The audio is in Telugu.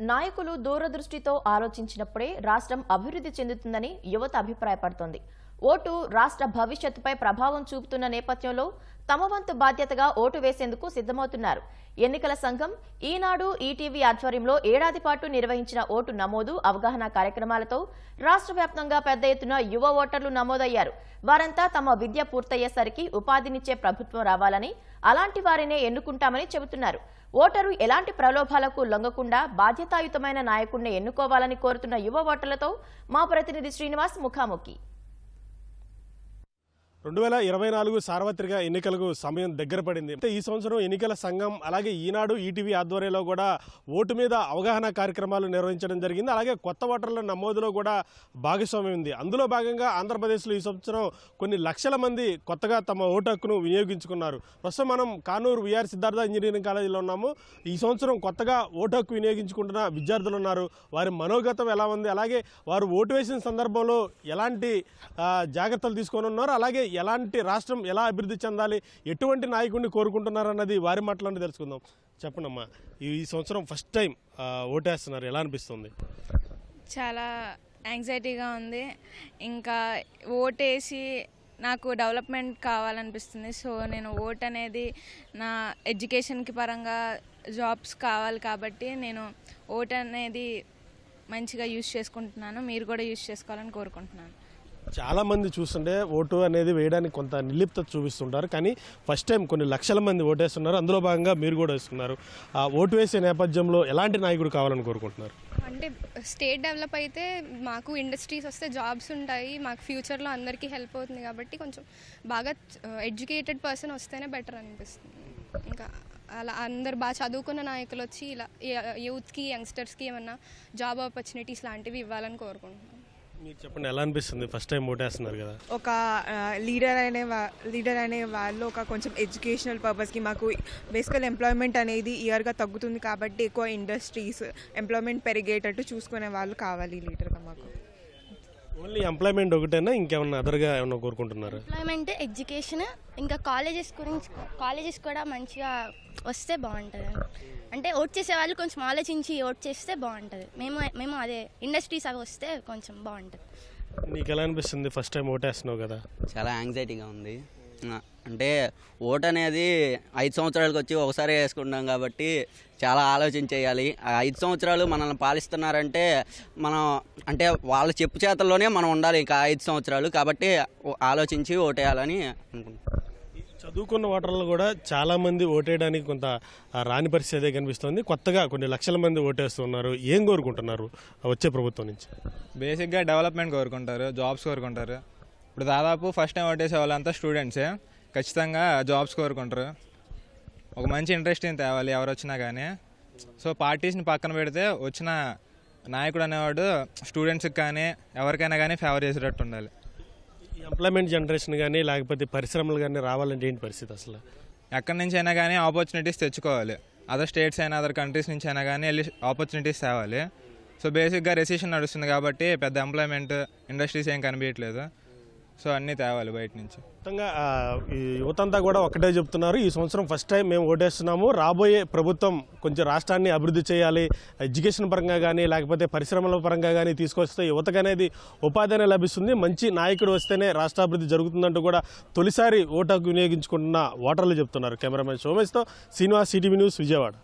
నాయకులు దూరదృష్టితో ఆలోచించినప్పుడే రాష్ట్రం అభివృద్ధి చెందుతుందని యువత అభిప్రాయపడుతోంది. ఓటు రాష్ట్ర భవిష్యత్తుపై ప్రభావం చూపుతున్న నేపథ్యంలో తమ వంతు బాధ్యతగా ఓటు వేసేందుకు సిద్ధమవుతున్నారు. ఎన్నికల సంఘం ఈనాడు ఈటీవీ ఆధ్వర్యంలో ఏడాది పాటు నిర్వహించిన ఓటు నమోదు అవగాహన కార్యక్రమాలతో రాష్ట్ర వ్యాప్తంగా పెద్ద ఎత్తున యువ ఓటర్లు నమోదయ్యారు. వారంతా తమ విద్య పూర్తయ్యేసరికి ఉపాధినిచ్చే ప్రభుత్వం రావాలని అలాంటి వారినే ఎన్నుకుంటామని చెబుతున్నారు. ఓటరు ఎలాంటి ప్రలోభాలకు లొంగకుండా బాధ్యతాయుతమైన నాయకుడిని ఎన్నుకోవాలని కోరుతున్న యువ ఓటర్లతో మా ప్రతినిధి శ్రీనివాస్ ముఖాముఖి. రెండు వేల ఇరవై నాలుగు సార్వత్రిక ఎన్నికలకు సమయం దగ్గర పడింది. అంటే ఈ సంవత్సరం ఎన్నికల సంఘం అలాగే ఈనాడు ఈటీవీ ఆధ్వర్యంలో కూడా ఓటు మీద అవగాహన కార్యక్రమాలు నిర్వహించడం జరిగింది. అలాగే కొత్త ఓటర్ల నమోదులో కూడా భాగస్వామ్యం ఉంది. అందులో భాగంగా ఆంధ్రప్రదేశ్లో ఈ సంవత్సరం కొన్ని లక్షల మంది కొత్తగా తమ ఓటు హక్కును వినియోగించుకున్నారు. ప్రస్తుతం మనం కానూరు విఆర్ సిద్ధార్థ ఇంజనీరింగ్ కాలేజీలో ఉన్నాము. ఈ సంవత్సరం కొత్తగా ఓటు హక్కు వినియోగించుకుంటున్న విద్యార్థులు ఉన్నారు. వారి మనోగతం ఎలా ఉంది? అలాగే వారు ఓటు వేసిన సందర్భంలో ఎలాంటి జాగ్రత్తలు తీసుకొని ఉన్నారు? అలాగే ఎలాంటి రాష్ట్రం ఎలా అభివృద్ధి చెందాలి ఎటువంటి నాయకుడిని కోరుకుంటున్నారు అన్నది వారి మాటలోనే తెలుసుకుందాం. చెప్పండమ్మా ఈ సంవత్సరం ఫస్ట్ టైం ఓటేస్తున్నారు. ఎలా అనిపిస్తుంది? చాలా యాంగ్జైటీగా ఉంది. ఇంకా ఓటేసి నాకు డెవలప్మెంట్ కావాలనిపిస్తుంది. సో నేను ఓట్ అనేది నా ఎడ్యుకేషన్కి పరంగా జాబ్స్ కావాలి కాబట్టి నేను ఓట్ అనేది మంచిగా యూజ్ చేసుకుంటున్నాను. మీరు కూడా యూజ్ చేసుకోవాలని కోరుకుంటున్నాను. చాలా మంది చూస్తుంటే ఓటు అనేది వేయడానికి కొంత నిర్లిప్తత చూపిస్తుంటారు. కానీ ఫస్ట్ టైం కొన్ని లక్షల మంది ఓటేస్తున్నారు. అందులో భాగంగా మీరు కూడా వేస్తున్నారు ఆ ఓటు వేసే నేపథ్యంలో ఎలాంటి నాయకుడు కావాలని కోరుకుంటున్నారు? అంటే స్టేట్ డెవలప్ అయితే మాకు ఇండస్ట్రీస్ వస్తే జాబ్స్ ఉంటాయి. మాకు ఫ్యూచర్లో అందరికీ హెల్ప్ అవుతుంది కాబట్టి కొంచెం బాగా ఎడ్యుకేటెడ్ పర్సన్ వస్తేనే బెటర్ అనిపిస్తుంది. ఇంకా అలా అందరు బాగా చదువుకున్న నాయకులు వచ్చి ఇలా యూత్కి యంగ్స్టర్స్కి ఏమన్నా జాబ్ ఆపర్చునిటీస్ లాంటివి ఇవ్వాలని కోరుకుంటున్నాను మీరు చెప్పండి ఎలా అనిపిస్తుంది? ఫస్ట్ టైం ఓటేస్తున్నారు కదా. ఒక లీడర్ అనే లీడర్ అనే వాళ్ళు ఒక కొంచెం ఎడ్యుకేషనల్ పర్పస్కి మాకు బేసికల్ ఎంప్లాయ్మెంట్ అనేది ఇయర్గా తగ్గుతుంది కాబట్టి ఎక్కువ ఇండస్ట్రీస్ ఎంప్లాయ్మెంట్ పెరిగేటట్టు చూసుకునే వాళ్ళు కావాలి లీడర్గా మాకు. ఓన్లీ ఎంప్లాయ్మెంట్ ఒకటేనా? ఇంకేమన్నా అదర్గా ఏమన్నా కోరుకుంటున్నారు? ఎంప్లాయ్మెంట్ ఎడ్యుకేషన్ ఇంకా కాలేజెస్ గురించి కాలేజెస్ కూడా మంచిగా వస్తే బాగుంటుంది. అంటే ఓట్ చేసే వాళ్ళు కొంచెం ఆలోచించి ఓట్ చేస్తే బాగుంటుంది. మేము మేము అదే ఇండస్ట్రీస్ అవి వస్తే కొంచెం బాగుంటుంది. నీకు ఎలా అనిపిస్తుంది? ఫస్ట్ టైం ఓటేస్తున్నావు కదా. చాలా యాంగ్జైటీగా ఉంది. అంటే ఓట్ అనేది ఐదు సంవత్సరాలకు వచ్చి ఒకసారి వేసుకుంటాం కాబట్టి చాలా ఆలోచన చేయాలి ఆ ఐదు సంవత్సరాలు మనల్ని పాలిస్తున్నారంటే మనం అంటే వాళ్ళ చెప్పు చేతల్లోనే మనం ఉండాలి ఇంకా ఐదు సంవత్సరాలు. కాబట్టి ఆలోచించి ఓటేయాలని అనుకుంటున్నాను చదువుకున్న ఓటర్లు కూడా చాలా మంది ఓటేయడానికి కొంత రాని పరిస్థితి అదే కనిపిస్తుంది. కొత్తగా కొన్ని లక్షల మంది ఓటేస్తున్నారు. ఏం కోరుకుంటున్నారు? వచ్చే ప్రభుత్వం నుంచి. బేసిక్గా డెవలప్మెంట్ కోరుకుంటారు జాబ్స్ కోరుకుంటారు. ఇప్పుడు దాదాపు ఫస్ట్ టైం ఓటేసే వాళ్ళంతా స్టూడెంట్సే ఖచ్చితంగా జాబ్స్ కోరుకుంటారు ఒక మంచి ఇంట్రెస్టింగ్ తేవాలి ఎవరు వచ్చినా కానీ సో పార్టీస్ని పక్కన పెడితే వచ్చిన నాయకుడు అనేవాడు స్టూడెంట్స్కి కానీ ఎవరికైనా కానీ ఫేవర్ చేసేటట్టు ఉండాలి. ఎంప్లాయ్మెంట్ జనరేషన్ కానీ లేకపోతే పరిశ్రమలు కానీ రావాలంటే ఏంటి పరిస్థితి అసలు? ఎక్కడి నుంచి అయినా కానీ ఆపర్చునిటీస్ తెచ్చుకోవాలి. అదర్ స్టేట్స్ అయినా అదర్ కంట్రీస్ నుంచి అయినా కానీ వెళ్ళి ఆపర్చునిటీస్ తేవాలి. సో బేసిక్గా రెసిషన్ నడుస్తుంది కాబట్టి పెద్ద ఎంప్లాయ్మెంట్ ఇండస్ట్రీస్ ఏం కనిపించట్లేదు. సో అన్నీ తేవాలి బయట నుంచి. మొత్తంగా ఈ యువతంతా కూడా ఒకటే చెప్తున్నారు. ఈ సంవత్సరం ఫస్ట్ టైం మేము ఓటేస్తున్నాము. రాబోయే ప్రభుత్వం కొంచెం రాష్ట్రాన్ని అభివృద్ధి చేయాలి. ఎడ్యుకేషన్ పరంగా కానీ లేకపోతే పరిశ్రమల పరంగా కానీ తీసుకొస్తే యువతకు అనేది ఉపాధి అనేది లభిస్తుంది. మంచి నాయకుడు వస్తేనే రాష్ట్రాభివృద్ధి జరుగుతుందంటూ కూడా తొలిసారి ఓటకు వినియోగించుకుంటున్న ఓటర్లు చెప్తున్నారు కెమెరామెన్ సోమేష్తో శ్రీనివాస్ సిటీవీ న్యూస్ విజయవాడ.